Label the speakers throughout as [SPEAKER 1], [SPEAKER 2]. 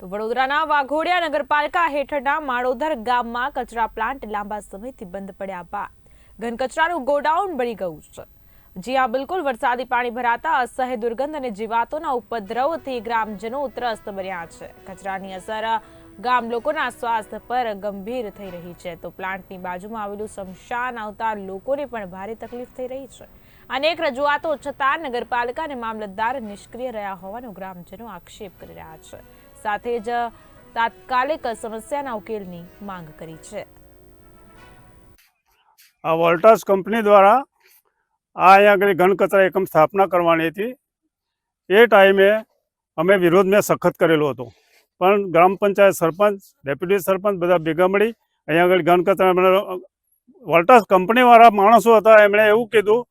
[SPEAKER 1] તો વડોદરાના વાઘોડિયા નગરપાલિકા હેઠળના માળોદર ગામમાં કચરા પ્લાન્ટ લાંબા સમયથી બંધ પડ્યા બાદ ઘન કચરાનું ગોડાઉન બની ગયું છે. જ્યાં બિલકુલ વરસાદી પાણી ભરાતા અસહ્ય દુર્ગંધ અને જીવાતોના ઉપદ્રવથી ગ્રામજનો ત્રસ્ત બન્યા છે. કચરાની અસર ગામ લોકોના સ્વાસ્થ્ય પર ગંભીર થઈ રહી છે. તો પ્લાન્ટની બાજુમાં આવેલું શમશાન આવતા લોકોને પણ ભારે તકલીફ થઈ રહી છે. અનેક રજૂઆતો છતાં નગરપાલિકા અને મામલતદાર નિષ્ક્રિય રહ્યા હોવાનો ગ્રામજનો આક્ષેપ કરી રહ્યા છે. સાથે જ તાત્કાલિક સમસ્યાના ઉકેલની માંગ કરી છે.
[SPEAKER 2] આ વોલ્ટાસ કંપની દ્વારા આ અહીંયા આગળ ઘન કચરા એકમ સ્થાપના કરવાની હતી. એ ટાઈમે અમે વિરોધ મેં સખત કરેલો હતો. પણ ગ્રામ પંચાયત સરપંચ, ડેપ્યુટી સરપંચ બધા ભેગા મળી અહીંયા આગળ ઘન કચરા વોલ્ટાસ કંપનીવાળા માણસો હતા. એમણે એવું કીધું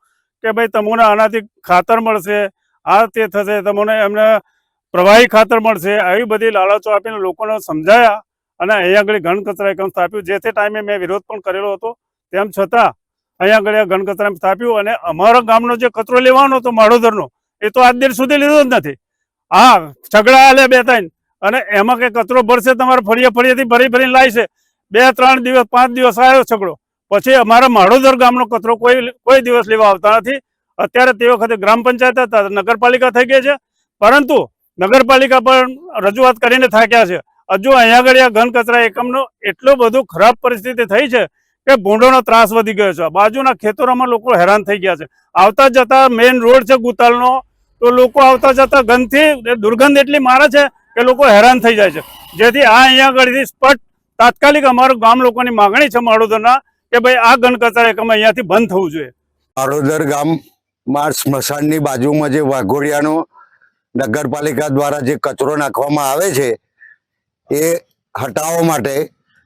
[SPEAKER 2] કે ભાઈ, તમને આનાથી ખાતર મળશે. આ તે થશે. તમને એમને પ્રવાહી ખાતર મળશે. આવી બધી લાલચો આપીને લોકોને સમજાયા અને અહીંયા આગળ ઘન કચરા એકમ સ્થાપ્યું. જે તે ટાઈમે મેં વિરોધ પણ કરેલો હતો. તેમ છતાં અહીંયા આગળ આ ઘન કચરા સ્થાપ્યું અને અમારા ગામનો જે કચરો લેવાનો હતો માળોદરનો, એ તો આજ દિન સુધી લીધો જ નથી. હા છગડા આલે બે ત્રણ અને એમાં કે કચરો ભરશે તમારે ફળીએ ફળીએથી ભરી ભરીને છે. બે ત્રણ દિવસ, પાંચ દિવસ આવ્યો છગડો પછી અમારા માળોદર ગામનો કચરો કોઈ કોઈ દિવસ લેવા આવતા નથી. અત્યારે તે વખતે ગ્રામ પંચાયત હતા, નગરપાલિકા થઈ ગઈ છે. પરંતુ નગરપાલિકા પણ રજૂઆત કરીને થાક્યા છે. હજુ અહીંયા આગળ આ ઘન કચરા એકમનો એટલો બધો ખરાબ પરિસ્થિતિ થઈ છે કે ભૂંડોનો ત્રાસ વધી ગયો છે. બાજુના ખેતરોમાં લોકો હેરાન થઈ ગયા છે. આવતા જતા મેઇન રોડ છે ગુતાલનો, તો લોકો આવતા જતા ગંધથી દુર્ગંધ એટલી મારે છે કે લોકો હેરાન થઈ જાય છે. જેથી આ અહીંયા આગળથી સ્પષ્ટ તાત્કાલિક અમારું ગામ લોકોની માગણી છે માળોદરના કે ભાઈ આ ઘન કચરા એકમ અહીંયાથી બંધ થવું જોઈએ.
[SPEAKER 3] આડોદર ગામમાં સ્મશાનની બાજુમાં જે વાઘોડિયાનો નગરપાલિકા દ્વારા જે કચરો નાખવામાં આવે છે, એ હટાવવા માટે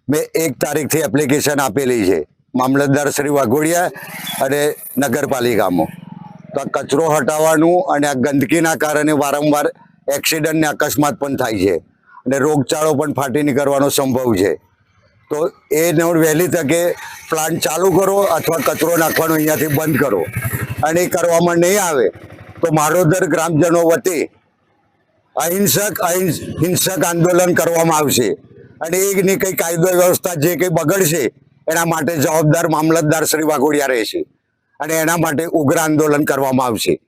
[SPEAKER 3] મેં એક તારીખથી એપ્લિકેશન આપેલી છે. મામલતદાર શ્રી વાઘોડિયા અને નગરપાલિકામાં. તો આ કચરો હટાવવાનું અને આ ગંદકીના કારણે વારંવાર એક્સિડન્ટ ને અકસ્માત પણ થાય છે અને રોગચાળો પણ ફાટી નીકળવાનો સંભવ છે. તો એને વહેલી તકે પ્લાન્ટ ચાલુ કરો અથવા કચરો નાખવાનો અહીંયાથી બંધ કરો. અને એ કરવામાં નહીં આવે તો માળોદર ગ્રામજનો વતી અહિંસક અહિંસ, હિંસક આંદોલન કરવામાં આવશે. અને એની કંઈ કાયદો વ્યવસ્થા જે કંઈ બગડશે, એના માટે જવાબદાર મામલતદાર શ્રી વાઘોડિયા રહેશે. અને એના માટે ઉગ્ર આંદોલન કરવામાં આવશે.